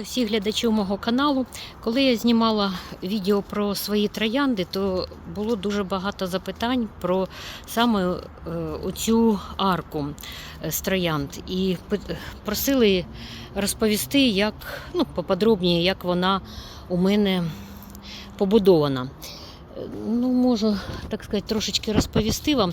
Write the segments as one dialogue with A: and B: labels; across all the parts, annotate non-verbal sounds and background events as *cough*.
A: Всіх глядачів мого каналу. Коли я знімала відео про свої троянди, то було дуже багато запитань про саме е, оцю арку е, з троянд. І просили розповісти, як ну, поподробніше, як вона у мене побудована. Е, Ну, можу, так сказати, трошечки розповісти вам.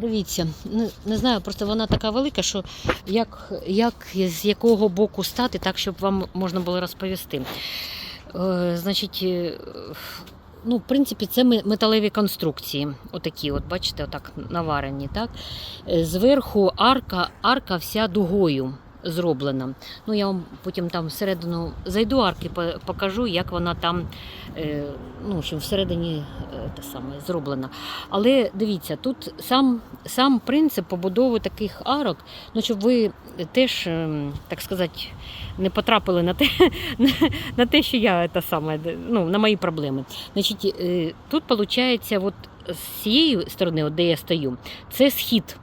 A: Дивіться, не, не знаю, просто вона така велика, що як, як з якого боку стати, так, щоб вам можна було розповісти. Е, значить, е, ну, в принципі, це металеві конструкції. Отакі, от, бачите, отак наварені. Так? Е, Зверху арка, арка вся дугою зроблена. Ну, я вам потім там всередину зайду арки, по- покажу, як вона там е, ну, що всередині е, те саме, зроблена. Але дивіться, тут сам, сам принцип побудови таких арок, ну, щоб ви теж, ем, так сказати, не потрапили на те, *laughs* на те, що я те саме, ну, на мої проблеми. Значить, е, тут виходить, от з цієї сторони, от де я стою, це схід.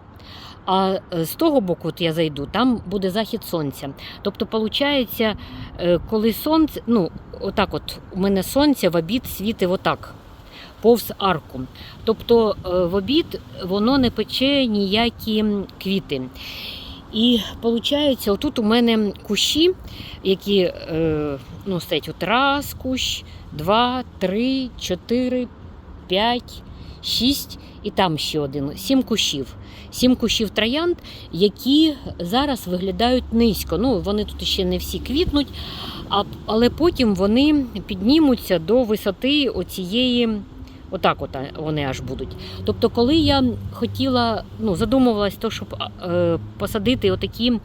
A: А е, з того боку, от я зайду, там буде захід сонця. Тобто, виходить, коли сонце, ну, отак от у мене сонце в обід світить отак, повз арку. Тобто е, в обід воно не пече ніякі квіти. І виходить, отут у мене кущі, які е, ну, стоять от раз кущ, два, три, чотири, п'ять, шість і там ще один. Сім кущів. Сім кущів троянд, які зараз виглядають низько. Ну, вони тут ще не всі квітнуть, але потім вони піднімуться до висоти оцієї. Отак от вони аж будуть. Тобто, коли я хотіла, ну, задумувалась, то, щоб е, посадити отакі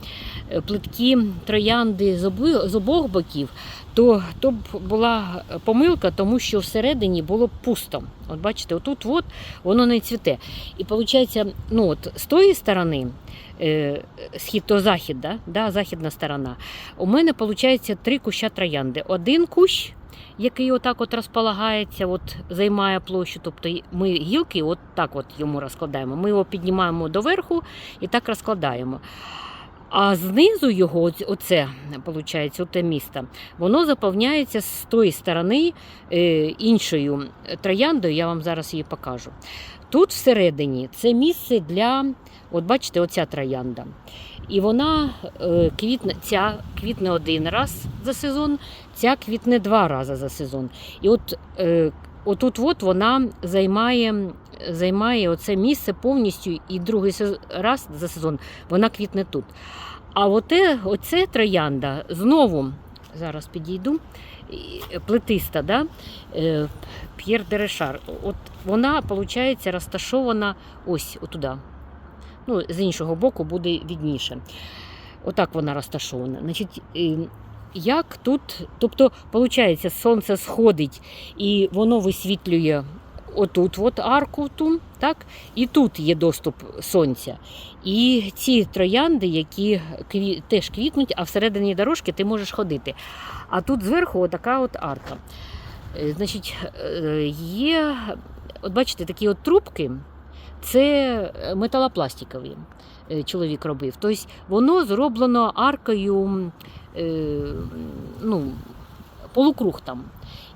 A: е, плиткі троянди з обох боків, то, то була помилка, тому що всередині було пусто. От бачите, отут от воно не цвіте. І виходить, ну, от, з тої сторони, е, схід то захід, да? Да, західна сторона, у мене виходить три куща троянди. Один кущ який отак от розполагається, от займає площу. Тобто ми гілки от так от йому розкладаємо. Ми його піднімаємо доверху і так розкладаємо. А знизу його, оце, виходить, оте місто, воно заповняється з тої сторони е, іншою трояндою, я вам зараз її покажу. Тут всередині це місце для, от бачите, оця троянда. І вона е, квітне, ця квітне один раз за сезон, ця квітне два рази за сезон. І от е, отут от вона займає, займає оце місце повністю, і другий раз за сезон вона квітне тут. А оте, оце троянда знову, зараз підійду, плетиста, да? е, П'єр Дерешар. От вона, виходить, розташована ось отуда. Ну, з іншого боку буде відніше. Отак вона розташована. Значить, як тут, тобто, виходить, сонце сходить і воно висвітлює отут от арку, ту, так? і тут є доступ сонця. І ці троянди, які кві... теж квітнуть, а всередині дорожки ти можеш ходити. А тут зверху така от арка. Е, Значить, е, є, от бачите, такі от трубки, це металопластикові е, чоловік робив. Тобто воно зроблено аркою ну, полукруг там.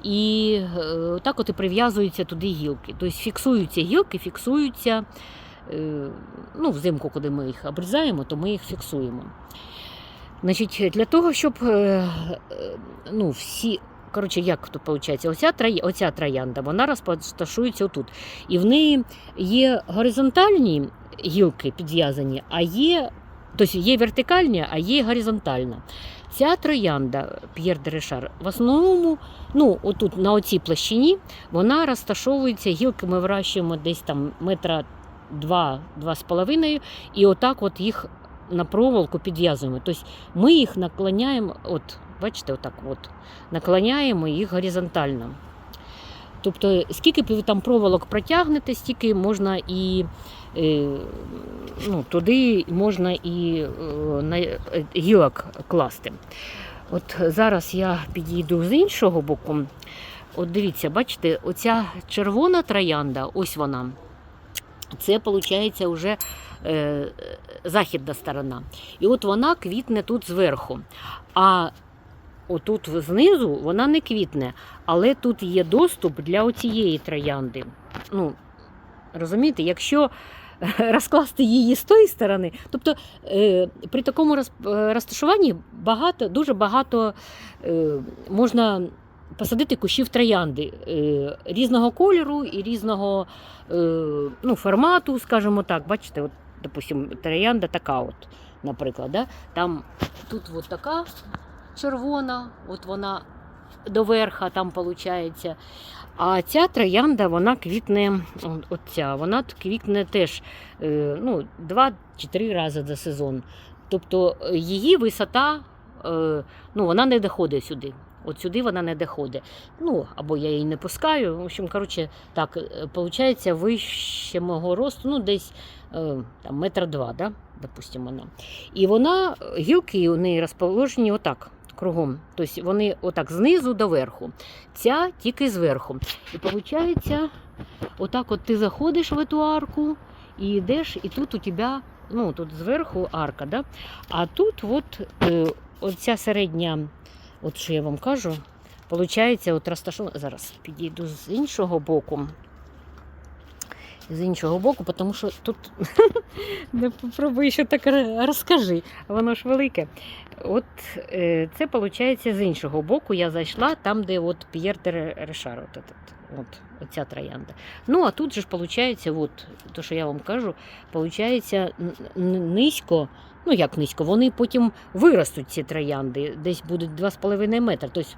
A: І е, так от і прив'язуються туди гілки. Тобто фіксуються гілки, фіксуються. е, Ну, взимку, коли ми їх обрізаємо, то ми їх фіксуємо. Значить, для того, щоб е, ну, всі. Коротше, як тут виходить? Оця, троя- оця троянда, вона розташується отут. І в неї є горизонтальні гілки підв'язані, а є, тобто є вертикальні, а є горизонтальна. Ця троянда П'єр Дерешар в основному, ну, отут на оцій площині, вона розташовується, гілки ми вирощуємо десь там метра два, два з половиною, і отак от їх на проволоку підв'язуємо. Тобто ми їх наклоняємо, от, бачите, отак от, наклоняємо їх горизонтально. Тобто, скільки ви там проволок протягнете, стільки можна і е, ну, туди можна і е, на е, гілок класти. От зараз я підійду з іншого боку. От дивіться, бачите, оця червона троянда, ось вона. Це виходить вже західна сторона. І от вона квітне тут зверху. А отут знизу вона не квітне, але тут є доступ для оцієї троянди. Ну, розумієте, якщо розкласти її з тої сторони, тобто е, при такому е, розташуванні багато, дуже багато е, можна посадити кущів троянди е, різного кольору і різного е, ну, формату, скажімо так. Бачите, от, допустим, троянда така, от, наприклад, да? там тут от така червона, от вона до верха там виходить. А ця троянда, вона квітне, от- ця, вона квітне теж е, ну, два чи три рази за сезон. Тобто е, її висота, е, ну, вона не доходить сюди. От сюди вона не доходить. Ну, або я її не пускаю. В общем, коротше, так, виходить, вище мого росту, ну, десь там, метра два, да, допустимо, вона. І вона, гілки у неї розположені отак, кругом. Тобто вони отак знизу до верху. Ця тільки зверху. І виходить, отак от ти заходиш в эту арку і йдеш, і тут у тебе, ну, тут зверху арка, да? а тут от, е, оця середня, от що я вам кажу, виходить, от розташована. Зараз підійду з іншого боку. З іншого боку, тому що тут *laughs* не попробуй ще так розкажи, воно ж велике. От е, це виходить з іншого боку. Я зайшла там, де от П'єр Решар, от, от, от, оця троянда. Ну, а тут же ж виходить, от, то, що я вам кажу, виходить низько. Ну, як низько, вони потім виростуть ці троянди, десь будуть 2,5 метри. Тобто,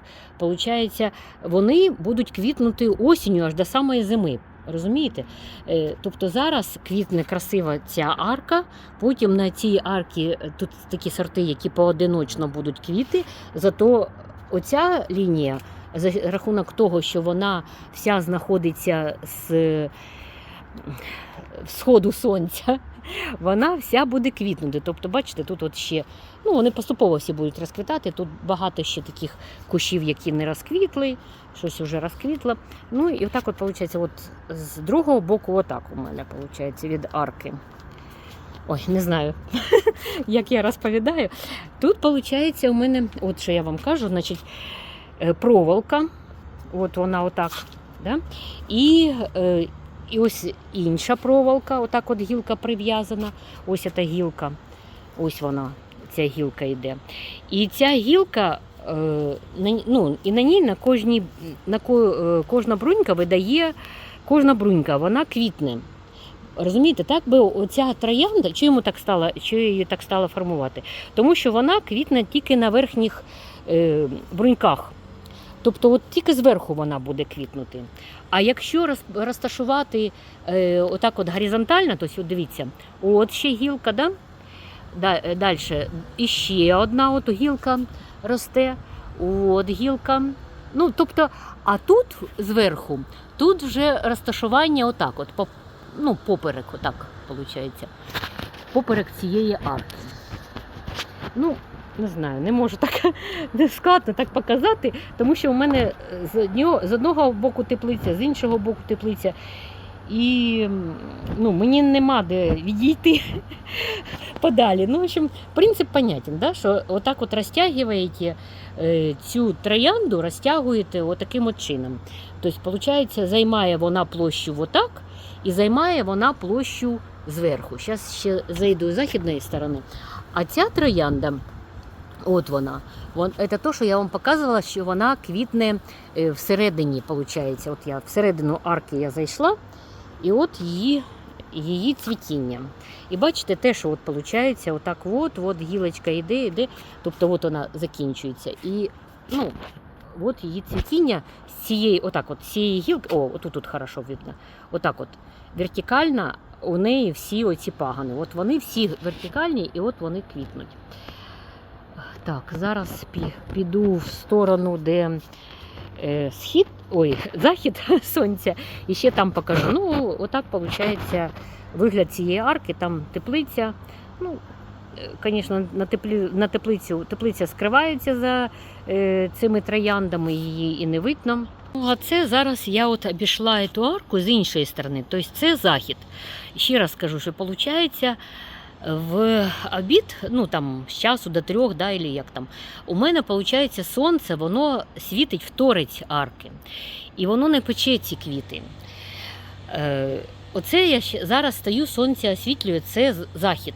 A: виходить, вони будуть квітнути осінню аж до самої зими. Розумієте? Е, Тобто зараз квітне красива ця арка, потім на цій арці е, тут такі сорти, які поодиночно будуть квіти. Зато оця лінія, за рахунок того, що вона вся знаходиться з е, сходу сонця, вона вся буде квітнути. Тобто, бачите, тут от ще ну, вони поступово всі будуть розквітати. Тут багато ще таких кущів, які не розквітли, щось вже розквітло. Ну і отак от виходить, от з другого боку, отак у мене виходить від арки. Ой, не знаю, *laughs* як я розповідаю. Тут виходить у мене, от що я вам кажу, значить, е, проволока. От вона отак. Да? І, е, і ось інша проволока, отак от гілка прив'язана. Ось ця гілка. Ось вона, ця гілка йде. І ця гілка, е, ну, і на ній на кожній, на е, кожна брунька видає, кожна брунька, вона квітне. Розумієте, так би оця троянда, чому так стала, що її так стала формувати? Тому що вона квітне тільки на верхніх е, бруньках. Тобто, от тільки зверху вона буде квітнути. А якщо розташувати е, отак от горизонтально, то от дивіться, от ще гілка, да? Да, далі іще одна от гілка росте, от гілка. Ну, тобто, а тут зверху, тут вже розташування отак, от, по, ну, поперек, отак, виходить. Поперек цієї арки. Ну, не знаю, не можу так *laughs* не складно так показати, тому що у мене з з одного боку теплиця, з іншого боку теплиця. І ну, мені нема де відійти *laughs* подалі. Ну, в общем, принцип понятен, да, що отак от розтягуєте е, цю троянду, розтягуєте отаким от чином. Тобто, виходить, займає вона площу отак і займає вона площу зверху. Зараз ще зайду з західної сторони. А ця троянда, от вона, вон, це те, що я вам показувала, що вона квітне е, всередині, виходить. От я всередину арки я зайшла, і от її, її цвітіння. І бачите, те, що от виходить, отак от, от гілочка йде, йде, тобто от вона закінчується. І ну, от її цвітіння з цієї, отак от, цієї гілки, о, отут тут хорошо видно, отак от, вертикально у неї всі оці пагани. От вони всі вертикальні і от вони квітнуть. Так, зараз піду в сторону, де е, схід, ой, *laughs* захід *laughs* сонця, і ще там покажу. Ну, отак виходить вигляд цієї арки, там теплиця. Ну, Звісно, на, теплі, на теплицю теплиця скривається за е, цими трояндами, її і не видно. Ну, а це зараз я от обійшла цю арку з іншої сторони, тобто це захід. Ще раз скажу, що виходить, в обід, ну там з часу до трьох, да, или як там, у мене виходить сонце, воно світить в торець арки. І воно не пече ці квіти. Е, оце я зараз стою, сонце освітлює, це захід.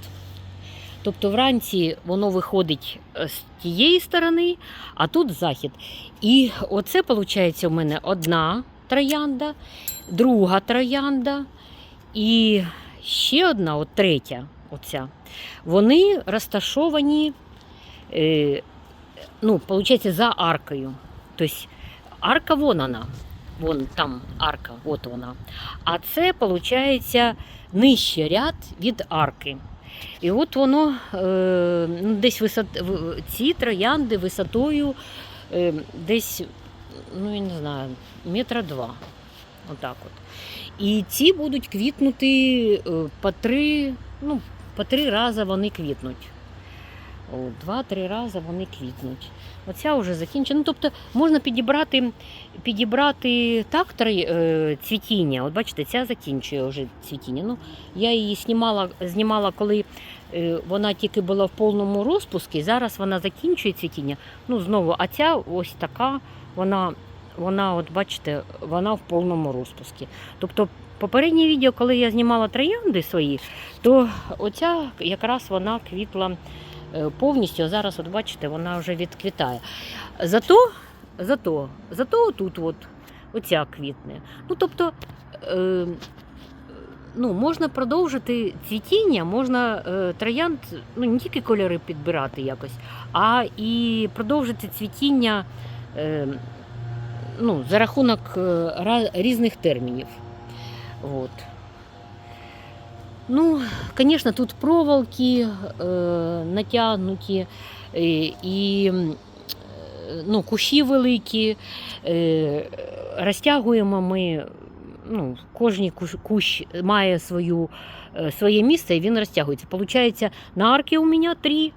A: Тобто вранці воно виходить е, з тієї сторони, а тут захід. І оце виходить у мене одна троянда, друга троянда і ще одна, от третя, оця. Вони розташовані, е, ну, виходить, за аркою. Тобто арка вон вона. Вон там арка, от вона. А це, виходить, нижче ряд від арки. І от воно е, ну, десь висот, ці троянди висотою е, десь, ну я не знаю, метра два. Отак от. І ці будуть квітнути по три, ну, по три рази вони квітнуть. Два-три рази вони квітнуть. Оця вже закінчена. Ну, тобто можна підібрати, підібрати так е, цвітіння. От бачите, ця закінчує вже цвітіння. Ну, я її знімала, знімала, коли е, вона тільки була в повному розпуску. Зараз вона закінчує цвітіння. Ну, знову, а ця ось така, вона, вона, от бачите, вона в повному розпуску. Тобто, попереднє відео, коли я знімала троянди свої, то оця якраз вона квітла е, повністю. А зараз, от бачите, вона вже відквітає. Зато, зато, зато тут от, оця квітне. Ну, тобто, е, ну, можна продовжити цвітіння, можна е, троянд, ну, не тільки кольори підбирати якось, а і продовжити цвітіння е, ну, за рахунок е, різних термінів. От. Ну, звісно, тут проволоки е, натягнуті е, і е, ну, кущі великі. Е, розтягуємо ми, ну, кожен кущ, кущ має свою, е, своє місце і він розтягується. Получається, на арці у мене три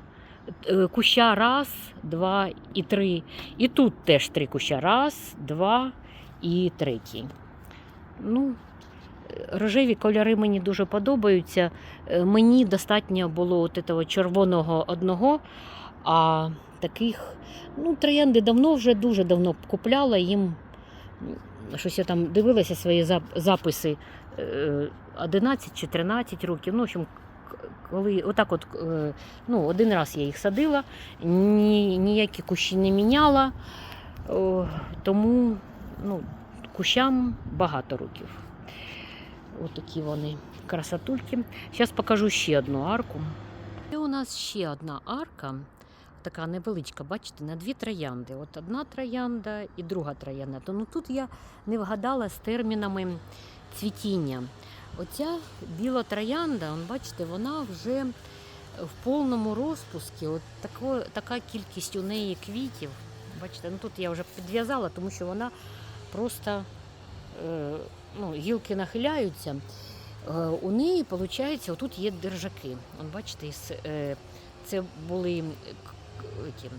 A: е, куща, раз, два і три. І тут теж три куща, раз, два і третій. Ну, Рожеві кольори мені дуже подобаються. Е, Мені достатньо було от этого червоного одного, а таких, ну, троянди давно вже дуже давно купляла їм. Щось я там дивилася свої записи е, 11 чи 13 років. Ну, в общем, коли отак от, е, ну, один раз я їх садила, ні, ніякі кущі не міняла, тому ну, кущам багато років. Отакі вони красотульки. Зараз покажу ще одну арку. І у нас ще одна арка, така невеличка, бачите, на дві троянди. От одна троянда і друга троянда. То, ну, тут я не вгадала з термінами цвітіння. Оця біла троянда, бачите, вона вже в повному розпуску. От тако, така кількість у неї квітів. Бачите, ну тут я вже підв'язала, тому що вона просто е, ну, гілки нахиляються. Е, У неї, виходить, отут є держаки. От бачите, е, це були ті,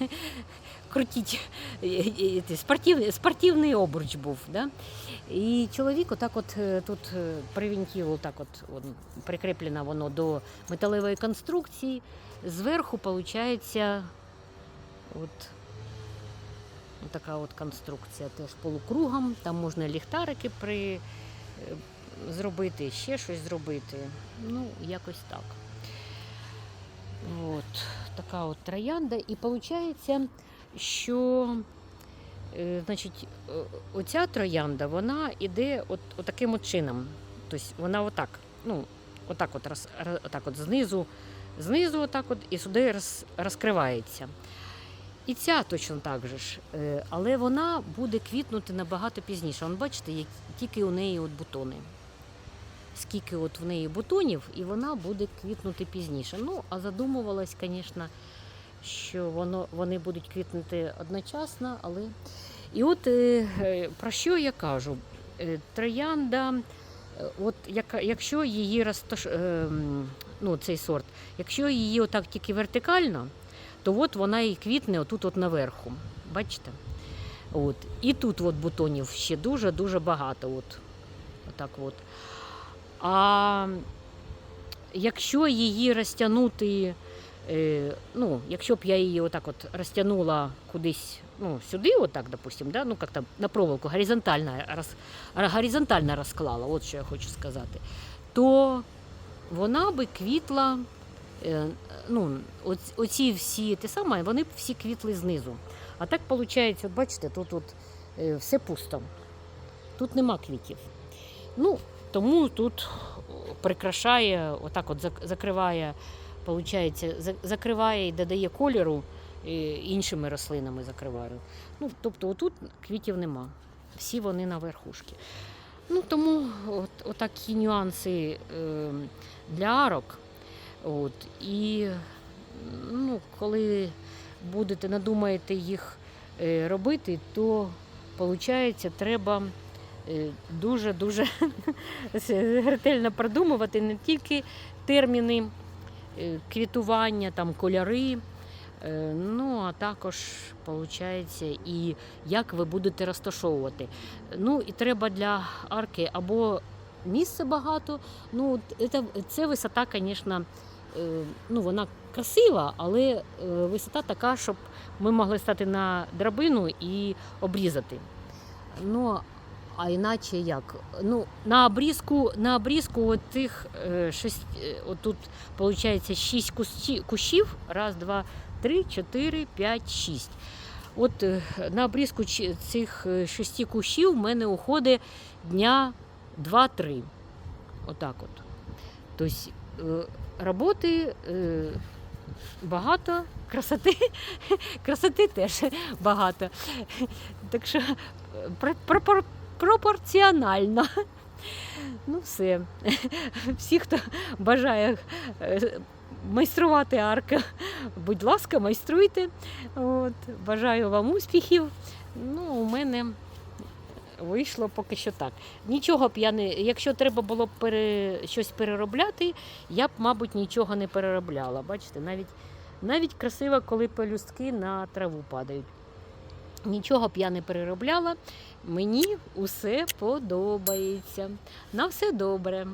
A: *laughs* крутіть, е, спортивний, спортивний обруч був. Да? І чоловік отак от тут привінтів, отак от, он, прикріплено воно до металевої конструкції. Зверху, виходить, от така от конструкція теж полукругом. Там можна ліхтарики при, е, зробити, ще щось зробити. Ну, якось так. От, така от троянда. І виходить, що значить, оця троянда, вона іде от, от таким от чином. Тобто вона отак, ну, отак от, роз- отак от знизу, знизу отак от, і сюди роз, розкривається. І ця точно так же ж, е, але вона буде квітнути набагато пізніше. Вон, бачите, як тільки у неї от бутони. Скільки от в неї бутонів, і вона буде квітнути пізніше. Ну, а задумувалась, звісно, що воно, вони будуть квітнути одночасно, але. І от е, е, про що я кажу? Троянда, от якщо її розташ... е, ну, цей сорт, якщо її отак тільки вертикально, то от вона і квітне отут от наверху. Бачите? От. І тут от бутонів ще дуже-дуже багато. От. Отак от. А якщо її розтягнути, е, ну, якщо б я її отак от розтягнула кудись ну, сюди, отак, допустим, да, ну, як там на проволоку, горизонтально, роз, горизонтально розклала, от що я хочу сказати, то вона би квітла, ну, оц- оці всі те саме, вони всі квітли знизу. А так виходить, от бачите, тут от, е, все пусто. Тут нема квітів. Ну, тому тут прикрашає, отак от закриває, за- закриває і додає кольору е, іншими рослинами закриває. Ну, тобто отут квітів нема. Всі вони на верхушці. Ну, тому от, отакі нюанси е, для арок. От, і ну, коли будете надумаєте їх е, робити, то виходить, треба е, дуже-дуже *laughs* ретельно продумувати не тільки терміни е, квітування, там, кольори, ну а також виходить, і як ви будете розташовувати. Ну і треба для арки або місця багато. Ну, це, це висота, звісно, ну, вона красива, але е, висота така, щоб ми могли стати на драбину і обрізати. Ну, а іначе як? Ну, на обрізку, на обрізку от цих е, е, отут, виходить, шість кущі- кущів. Раз, два, три, чотири, п'ять, шість. От е, на обрізку цих е, шести кущів в мене уходить дня 2-3. Отак от. Тобто е, роботи е, багато, красоти, *laughs* красоти теж багато. Так що е, пр- пропор- пропорціонально. Ну, все. Всі, хто бажає е, майструвати арки, будь ласка, майструйте. От. Бажаю вам успіхів. Ну, у мене вийшло поки що так. Нічого б я не. Якщо треба було б пере, щось переробляти, я б, мабуть, нічого не переробляла. Бачите, навіть, навіть красиво, коли пелюстки на траву падають. Нічого б я не переробляла. Мені усе подобається. На все добре.